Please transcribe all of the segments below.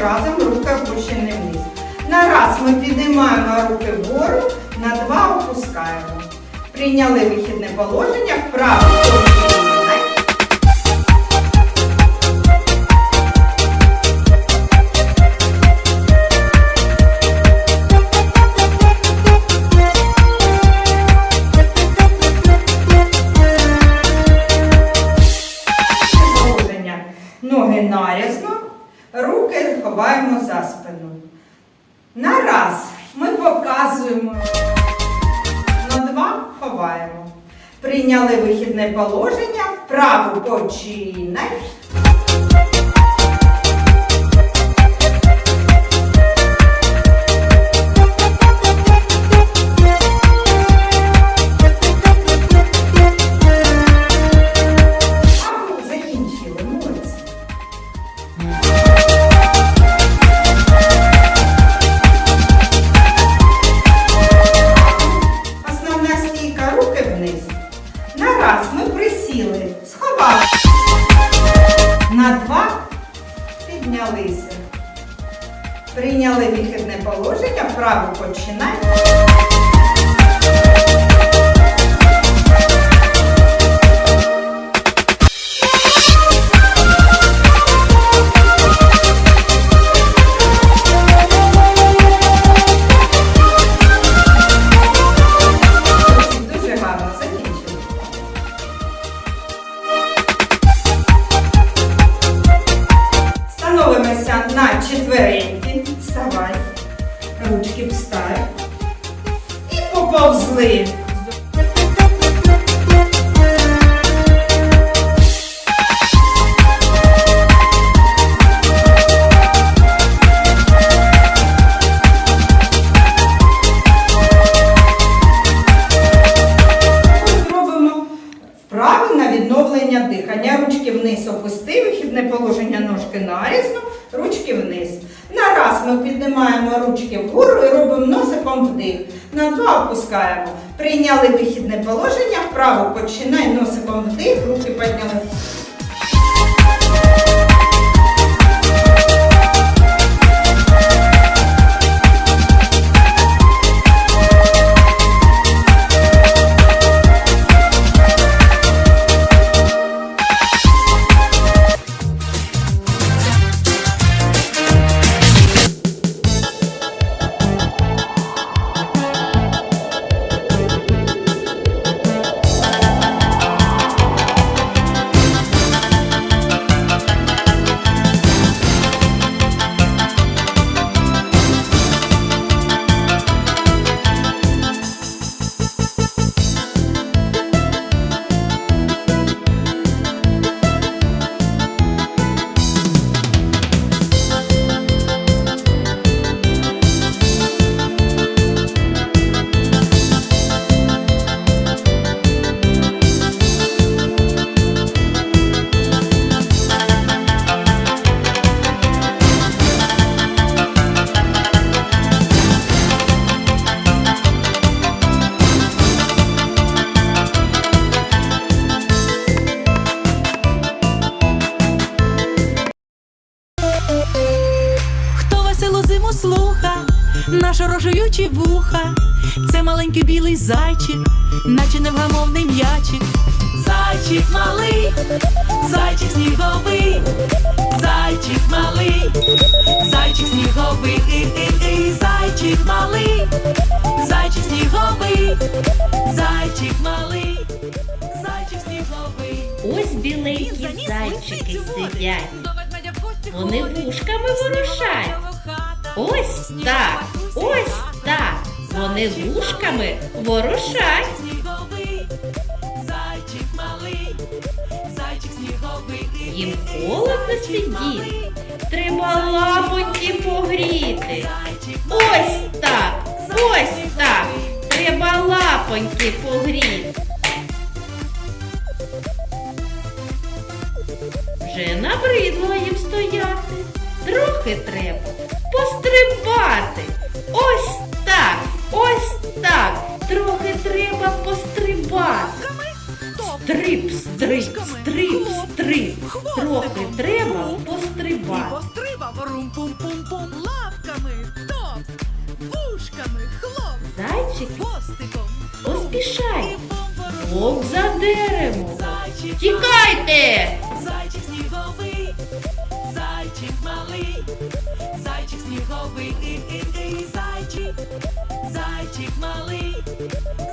разом, руки опущені вниз. На раз ми піднімаємо руки вгору, на два опускаємо. Прийняли вихідне положення, вправо показуємо. На два ховаємо. Прийняли вихідне положення, вправу починай. Раз ми присіли, сховали. На два піднялися. Прийняли вихідне положення, вправо починай. Четвереньки. Вставай. Ручки встав. І поповзли. На відновлення дихання. Ручки вниз опусти, вихідне положення ножки нарізно, ручки вниз. На раз ми піднімаємо ручки вгору і робимо носиком вдих. На два опускаємо. Прийняли вихідне положення, вправо починай носиком вдих, руки підняли. Наша вуха, це маленький білий зайчик, наче невгамовний м'ячик. Зайчик малий, зайчик сніговий, зайчик малий, зайчик сніговий, і, і, і, зайчик малий, зайчик сніговий, зайчик малий, зайчик сніговий. Ось біленькі зайчики сидять. Вони вушками ворушать. Ось так, ось. Вони вушками ворушать. Зайчик малий, зайчик сніговий. Їм холодно сидіти. Треба лапоті погріти. Ось так! Ось так! Треба лапоньки погріти. Вже набридло їм стояти. Трохи треба пострибати. Ось так, трохи треба пострибати. Стрип, стрип, стрип, стрип, трохи треба пострибати. пострибав рум-пум-пум-пум лапками, топ, вушками, хлоп, Зайчики, хвостиком. поспішай, вовк за деревом. Зайчик Тікайте! Зайчик сніговий, зайчик малий, зайчик сніговий, зайчик малий,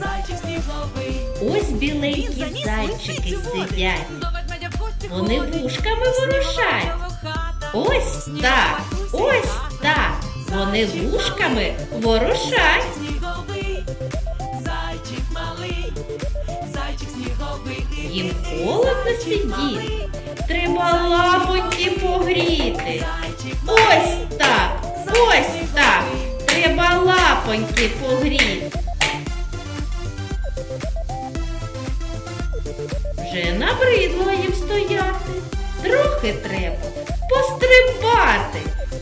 зайчик сніговий. Ось біленькі зайчики сидять. Вони вушками ворушать. Ось так, ось так. Вони вушками ворушать. Зайчик малий, зайчик сніговий, Їм холодно сидіти, треба лапоньки погріти. Ось так, ось так, треба лапоньки погріти. Вже набридло їм стояти, трохи треба пострибати.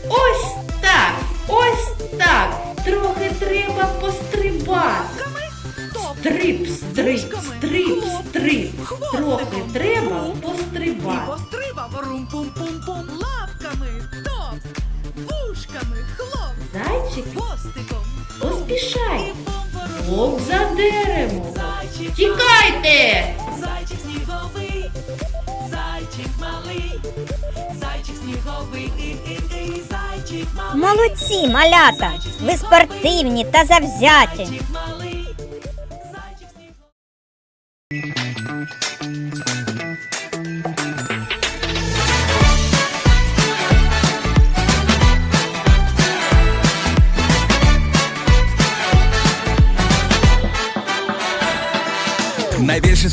Ось так, ось так, трохи треба пострибати. Стрип, стрип, стрип, стрип, трохи треба пострибати. пострибав поспішай, вовк за деревом. Зайчик Тікайте! Зайчик сніговий, зайчик малий, зайчик сніговий, і, і, і, зайчик малий, Молодці, малята! Ви спортивні та завзяті. зайчик малий, зайчик сніговий.